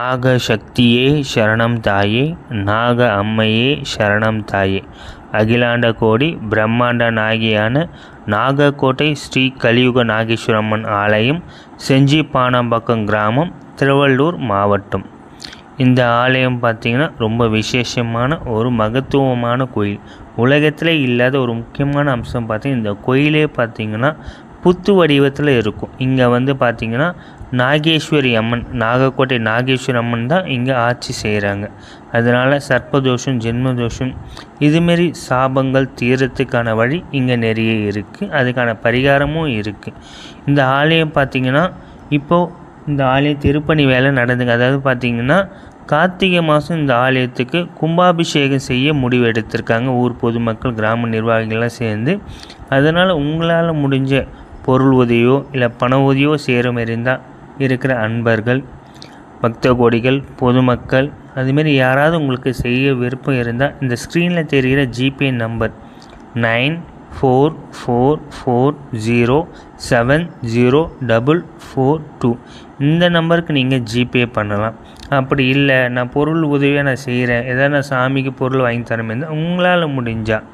நாக சக்தியே சரணம் தாயே நாக அம்மையே சரணம் தாயே. அகிலாண்ட கோடி பிரம்மாண்ட நாயகியான நாகக்கோட்டை ஸ்ரீ கலியுக நாகேஸ்வரம்மன் ஆலயம் செஞ்சிப்பானம்பாக்கம் கிராமம் திருவள்ளூர் மாவட்டம். இந்த ஆலயம் பார்த்திங்கன்னா ரொம்ப விசேஷமான ஒரு மகத்துவமான கோயில். உலகத்தில் இல்லாத ஒரு முக்கியமான அம்சம் பார்த்திங்கன்னா இந்த கோயிலே பார்த்திங்கன்னா புத்து வடிவத்தில் இருக்கும். இங்கே வந்து பார்த்திங்கன்னா நாகேஸ்வரி அம்மன் நாகக்கோட்டை நாகேஸ்வரி அம்மன் தான் இங்கே ஆட்சி செய்கிறாங்க அதனால் சர்ப்பதோஷம் ஜென்மதோஷம் இதுமாரி சாபங்கள் தீரத்துக்கான வழி இங்கே நிறைய இருக்குது அதுக்கான பரிகாரமும் இருக்குது இந்த ஆலயம் பார்த்திங்கன்னா இப்போது இந்த ஆலயம் திருப்பணி வேலை நடந்துங்க. அதாவது பார்த்திங்கன்னா கார்த்திகை மாதம் இந்த ஆலயத்துக்கு கும்பாபிஷேகம் செய்ய முடிவு எடுத்திருக்காங்க. ஊர் பொதுமக்கள் கிராம நிர்வாகிகள்லாம் சேர்ந்து. அதனால் உங்களால் முடிஞ்ச பொருள் உதவியோ இல்லை பண உதவியோ சேரும் இருந்தால் இருக்கிற அன்பர்கள் பக்த கோடிகள் பொதுமக்கள் அதுமாரி யாராவது உங்களுக்கு செய்ய விருப்பம் இருந்தால் இந்த ஸ்க்ரீனில் தெரிகிற GPay number nine four four four zero seven zero double four two இந்த நம்பருக்கு நீங்கள் ஜிபே பண்ணலாம். அப்படி இல்லை நான் பொருள் உதவியாக நான் செய்கிறேன் எதாவது நான் சாமிக்கு பொருள் வாங்கி தரமே இருந்தால் உங்களால் முடிஞ்சால்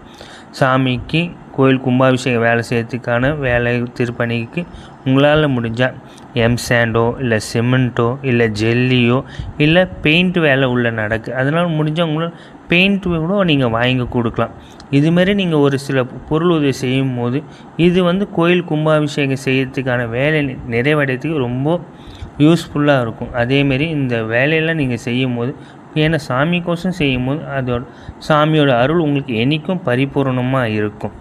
சாமிக்கு கோயில் கும்பாபிஷேகம் வேலை செய்யறதுக்கான வேலை திருப்பணிக்கு உங்களால் முடிஞ்சால் எம் சாண்டோ இல்லை சிமெண்ட்டோ இல்லை ஜெல்லியோ இல்லை பெயிண்ட் வேலை உள்ளே நடக்கு. அதனால் முடிஞ்சால் உங்களால் பெயிண்ட் கூட நீங்கள் வாங்கி கொடுக்கலாம். இதுமாரி நீங்கள் ஒரு சில பொருள் உதவி செய்யும் போது இது வந்து கோயில் கும்பாபிஷேகம் செய்யறதுக்கான வேலை நிறைவடைறதுக்கு ரொம்ப யூஸ்ஃபுல்லாக இருக்கும். அதேமாரி இந்த வேலையெல்லாம் நீங்கள் செய்யும் போது ஏன்னா சாமிக்கோசம் செய்யும் போது அதோட சாமியோட அருள் உங்களுக்கு என்றைக்கும் பரிபூர்ணமாக இருக்கும்.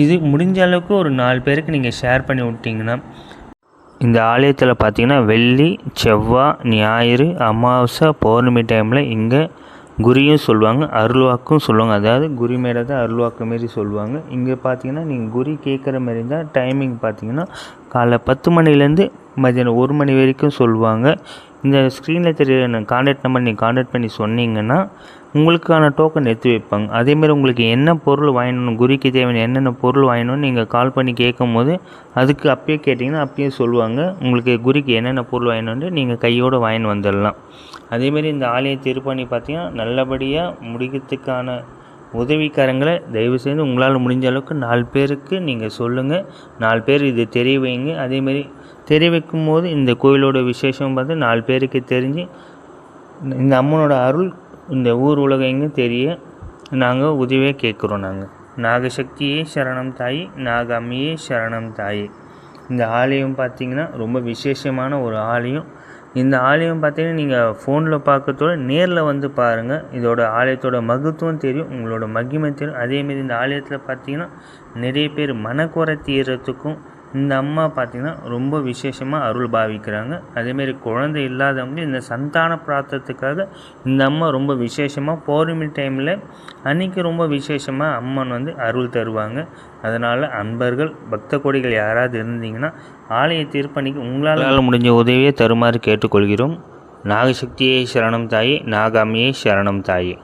இது முடிஞ்ச அளவுக்கு ஒரு நாலு பேருக்கு நீங்கள் ஷேர் பண்ணி விட்டிங்கன்னா இந்த ஆலயத்தில் பார்த்தீங்கன்னா வெள்ளி செவ்வாய் ஞாயிறு அமாவாசை பௌர்ணமி டைமில் இங்கே குரியும் சொல்லுவாங்க அருள்வாக்கும் சொல்லுவாங்க. அதாவது குறி மேலே தான் அருள்வாக்கு மாரி சொல்லுவாங்க. இங்கே பார்த்தீங்கன்னா நீங்கள் குரி கேட்குற மாரி இருந்தால் டைமிங் பார்த்தீங்கன்னா காலைல பத்து மணிலேருந்து மதியானம் ஒரு மணி வரைக்கும் சொல்லுவாங்க. இந்த ஸ்க்ரீனில் தெரியுற கான்டாக்ட் நம்பர் நீங்கள் காண்டாக்ட் பண்ணி சொன்னீங்கன்னா உங்களுக்கான டோக்கன் எடுத்து வைப்பாங்க. அதேமாதிரி உங்களுக்கு என்ன பொருள் வாங்கணும் குருக்கு தேவையான என்னென்ன பொருள் வாங்கணும்னு நீங்கள் கால் பண்ணி கேட்கும் போது அதுக்கு அப்பயே கேட்டிங்கன்னா அப்பயே சொல்லுவாங்க. உங்களுக்கு குருக்கு என்னென்ன பொருள் வாங்கணுன்ட்டு நீங்கள் கையோடு வாங்கின்னு வந்துடலாம். அதேமாரி இந்த ஆலய திருப்பணி பார்த்திங்கன்னா நல்லபடியாக முடிக்கிறதுக்கான உதவிக்காரங்களை தயவு செய்து உங்களால் முடிஞ்ச அளவுக்கு நாலு பேருக்கு நீங்கள் சொல்லுங்கள் நாலு பேர் இது தெரிய வைங்க. அதேமாரி தெரிய வைக்கும் போது இந்த கோயிலோட விசேஷம் பார்த்து நாலு பேருக்கு தெரிஞ்சு இந்த அம்மனோட அருள் இந்த ஊர் உலகம் எங்கே தெரிய நாங்கள் உதவியாக கேட்குறோம் நாங்கள் நாகசக்தியே சரணம் தாய் நாகம்மியே சரணம் தாயி. இந்த ஆலயம் பார்த்திங்கன்னா ரொம்ப விசேஷமான ஒரு ஆலயம். இந்த ஆலயம் பார்த்தீங்கன்னா நீங்கள் ஃபோனில் பார்க்கறதோட நேரில் வந்து பாருங்கள் இதோட ஆலயத்தோட மகத்துவம் தெரியும் உங்களோட மகிமை தெரியும். அதேமாரி இந்த ஆலயத்தில் பார்த்தீங்கன்னா நிறைய பேர் மனக்குறை தீர்றதுக்கும் இந்த அம்மா பார்த்திங்கன்னா ரொம்ப விசேஷமாக அருள் பாவிக்கிறாங்க. அதேமாரி குழந்தை இல்லாதவங்க இந்த சந்தான பிரார்த்தத்துக்காக இந்த அம்மா ரொம்ப விசேஷமாக பௌர்ணமி டைமில் அன்றைக்கி ரொம்ப விசேஷமாக அம்மன் வந்து அருள் தருவாங்க. அதனால் அன்பர்கள் பக்த கொடிகள் யாராவது இருந்தீங்கன்னா ஆலய திருப்பணிக்கு உங்களால் முடிஞ்ச உதவியை தருமாறு கேட்டுக்கொள்கிறோம். நாகசக்தியே சரணம் தாயே நாகாமியை சரணம் தாயே.